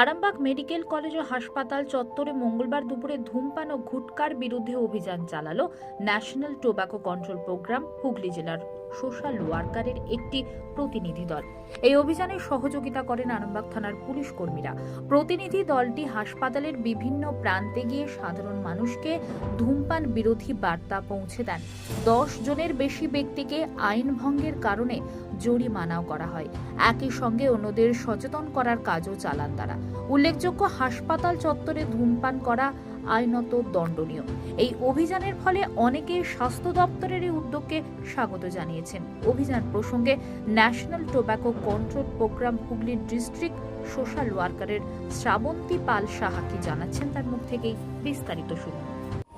Arambagh medical college ও হাসপাতাল চত্বরে মঙ্গলবার দুপুরে ধূমপান ও ঘুটকার বিরুদ্ধে অভিযান চালালো national tobacco control program Hooghly জেলার। সোশ্যাল ওয়ার্কারের একটি প্রতিনিধি দল। এই অভিযানে সহযোগিতা করেন আরামবাগ থানার পুলিশ কর্মীরা। প্রতিনিধি দলটি হাসপাতালের বিভিন্ন প্রান্তে গিয়ে সাধারণ মানুষকে ধূমপান বিরোধী বার্তা পৌঁছে দেন। দশ জনের বেশি ব্যক্তিকে আইন ভঙ্গের কারণে জরিমানাও করা হয়। একই সঙ্গে অন্যদের সচেতন করার কাজও চালান তারা। উল্লেখযোগ্য, হাসপাতাল চত্বরে ধূমপান করা আইনত দণ্ডনীয়। এই অভিযানের ফলে অনেকে স্বাস্থ্য দপ্তরের এই উদ্যোগকে স্বাগত জানিয়েছেন। অভিযান প্রসঙ্গে national tobacco control programme Hooghly district social ওয়ার্কারের Srabanti Pal Saha কি জানাচ্ছেন তার মুখ থেকেই বিস্তারিত শুনুন।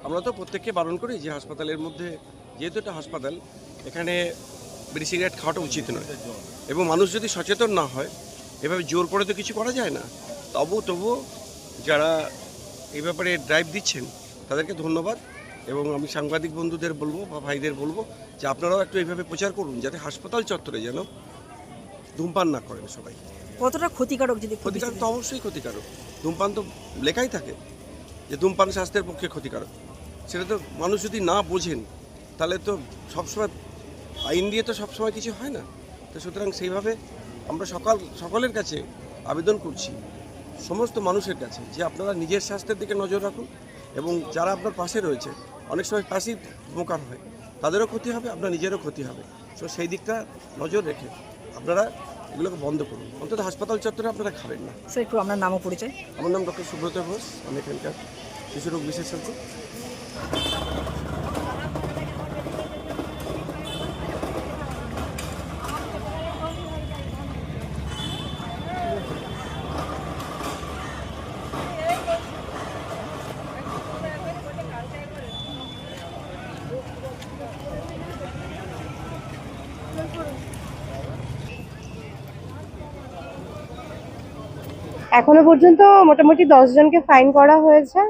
আমরা তো প্রত্যেককে বারণ করি যে হাসপাতালের মধ্যে যেহেতু এটা হাসপাতাল, এখানে বিড়ি সিগারেট খাওয়াটা উচিত নয়। এবং মানুষ যদি সচেতন না হয়, এভাবে জোর করে তো কিছু করা যায় না। তবু তবু যারা এই ব্যাপারে ড্রাইভ দিচ্ছেন তাদেরকে ধন্যবাদ। এবং আমি সাংবাদিক বন্ধুদের বলব বা ভাইদের বলব যে আপনারাও একটু এইভাবে প্রচার করুন যাতে হাসপাতাল চত্বরে যেন ধূমপান না করেন সবাই। কতটা ক্ষতিকারক যদি ক্ষতিকারক তো অবশ্যই ক্ষতিকারক। ধূমপান তো লেখাই থাকে যে ধূমপান স্বাস্থ্যের পক্ষে ক্ষতিকারক। সেটা তো মানুষ যদি না বোঝেন তাহলে তো সবসময় আইন দিয়ে তো সবসময় কিছু হয় না। তো সুতরাং সেইভাবে আমরা সকাল সকলের কাছে আবেদন করছি সমস্ত মানুষের কাছে যে আপনারা নিজের স্বাস্থ্যের দিকে নজর রাখুন এবং যারা আপনার পাশে রয়েছে অনেক সময় পাশেই উপকার হয় তাদেরও ক্ষতি হবে আপনার নিজেরও ক্ষতি হবে। সো সেই দিকটা নজর রেখে আপনারা এগুলোকে বন্ধ করুন। অন্তত হাসপাতাল চত্বরে আপনারা খাবেন না। স্যার একটু আপনার নামও পরিচয়। আমার নাম ডক্টর সুব্রত ঘোষ আমি এখানকার শিশুরোগ বিশেষজ্ঞ। এখনও পর্যন্ত মোটামুটি জনকে ফাইন করা হয়েছে।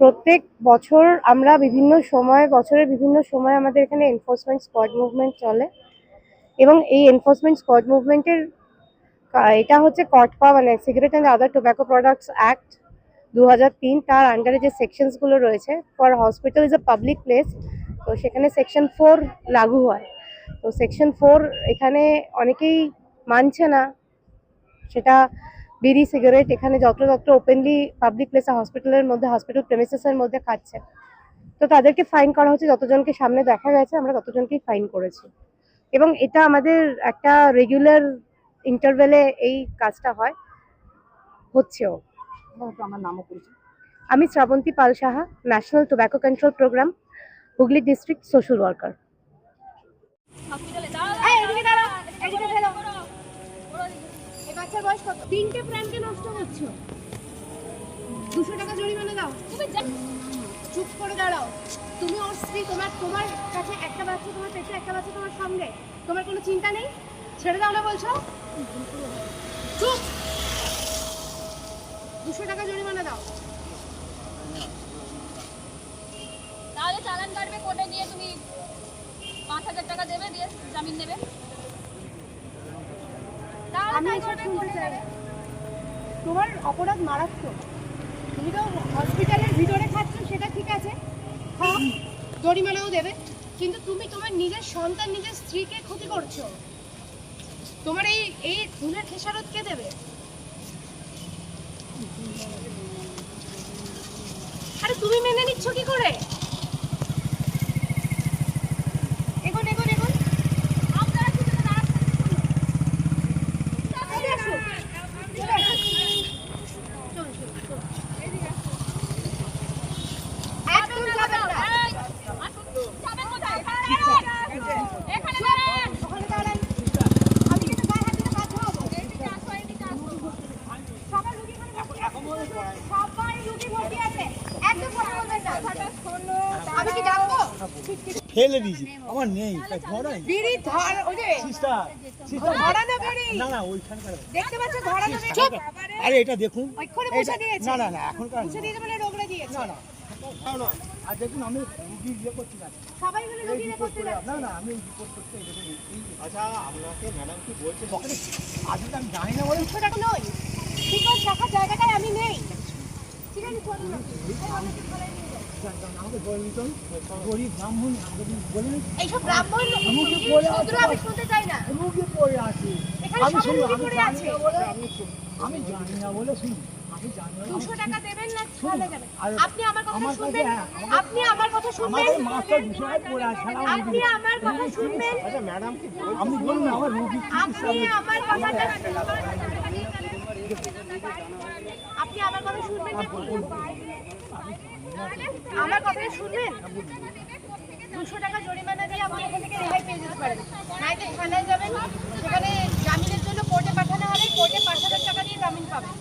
প্রত্যেক বছর আমরা বিভিন্ন সময়, বছরের বিভিন্ন সময় আমাদের এখানে এনফোর্সমেন্ট স্কোয়াড মুভমেন্ট চলে। এবং এই এনফোর্সমেন্ট স্কোয়াড মুভমেন্টের এটা হচ্ছে কটপা মানে cigarette and other tobacco products act দু হাজার তিন, তার আন্ডারে যে সেকশনসগুলো রয়েছে for hospital is a public place তো সেখানে সেকশন ফোর লাগু হয়। তো সেকশন ফোর এখানে অনেকেই মানছে না, সেটা বিড়ি সিগারেট এখানে যত্রতত্র ওপেনলি পাবলিক প্লেসে হসপিটালের মধ্যে হসপিটাল প্রেমিসেসের মধ্যে খাচ্ছে। তো তাদেরকে ফাইন করা হচ্ছে যতজনকে সামনে দেখা গেছে আমরা ততজনকেই ফাইন করেছি। এবং এটা আমাদের একটা রেগুলার ইন্টারভেলে এই কাজটা হয় হচ্ছেও। আমার নামও পরিচয় আমি Shrabanti Pal Saha national tobacco control programme Hooghly district social worker তিনটে প্রাণকে নষ্ট করছ। দুশো টাকা জরিমানা দাও। চুপ করে দাঁড়াও। তুমি ওর স্ত্রী, তোমার তোমার কাছে একটা বাচ্চা তোমার পেটে, একটা বাচ্চা তোমার সঙ্গে। তোমার কোনো চিন্তা নেই? ছেড়ে দাও না বলছো? চুপ! দুশো টাকা জরিমানা দাও। তাহলে চালান কাটবে, কোর্টে গিয়ে তুমি পাঁচ হাজার টাকা দেবে, দিয়ে জামিন নেবে। আমি এসব শুনতে চাই। তোমার অপরাধ মারাত্মক। তুমি তো হসপিটালের ভিতরে খাচ্ছ সেটা ঠিক আছে। খাও জরিমানাও দেবে। কিন্তু তুমি তোমার নিজের সন্তান নিজের স্ত্রীকে ক্ষতি করছ। তোমার এই এই ভুলের খেসারত কে দেবে? আরে তুমি মেনে নিচ্ছ কি করে এগোন এগোন এগোন আপনারা পিছনে দাঁড়াচ্ছেন, চলে আসো চলে আসো চলো চলো চলো একদম যাবেন না এই, আসুন, যাবেন কোথায়? এখানে দাঁড়ান। এখানে দাঁড়ান। ওখানে দাঁড়ান আমি কিন্তু গায়ে হাত দিলে বাধ্য হব এদিকে আসো, এদিকে আসো। সবাই রুগী এখানে ভর্তি আছে। সবাই রুগী ভর্তি আছে একদম কথা বলবেন না আমি কি ডাকবো ফেলে দিয়েছি। আমার নেই তাই বিড়ি ধর ওই যে সিস্টার সিস্টার ধরানো বিড়ি। না না ওইখানকার দেখতে পাচ্ছ ধরানো বিড়ি। চুপ আরে এটা দেখুন। ওইখানে মুছে দিয়েছে। না না না মুছে দিয়েছে মানে রোগড়ে দিয়েছে। না না না, না আর দেখুন আমি রুগী ইয়ে করছি না। সবাই মিলে রুগী রিপোর্ট করতে না? না আমি রিপোর্ট করতে এই দেখুন এই আচ্ছা আপনাকে ম্যাডাম কি বলছে? পকেটে আজকে আমি জানি না বলে টাকা ঠিক আছে জায়গাটায় আমি নেই। ঠিক আছে চলুন। আমাকে থানায় নিয়ে বলে দিত গরিব ব্রাহ্মণ আমাকে বলে এইসব ব্রাহ্মণ মুখে বলে শত্রু আমি শুনতে চাই না রুগী পড়ে আছে আমি শুনি আমি জানি না বলে আমি জানি না বলে শুনি। আমি জানি না দুশো টাকা দেবেন না তাহলে যাবেন আর- আপনি আমার কথা আমার শুনবেন? হ্যাঁ, আপনি আমার কথা শুনবেন? আপনি আমার কথা শুনবেন? আমি বলুন আমার আপনি আমার কথাটা আপনি আমার কথা শুনবেন নাকি? শুনবেন? দুশো টাকা জরিমানা দিয়ে থেকে পেয়ে যেতে থানায় জামিনের জন্য কোর্টে পাঠানো কোর্টে পাঁচ হাজার টাকা দিয়ে জামিন পাবেন।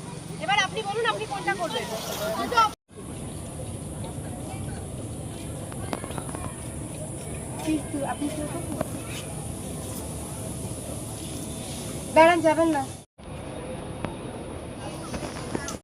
এবার আপনি বলুন, আপনি কোনটা করবেন? আপনি যাবেন না।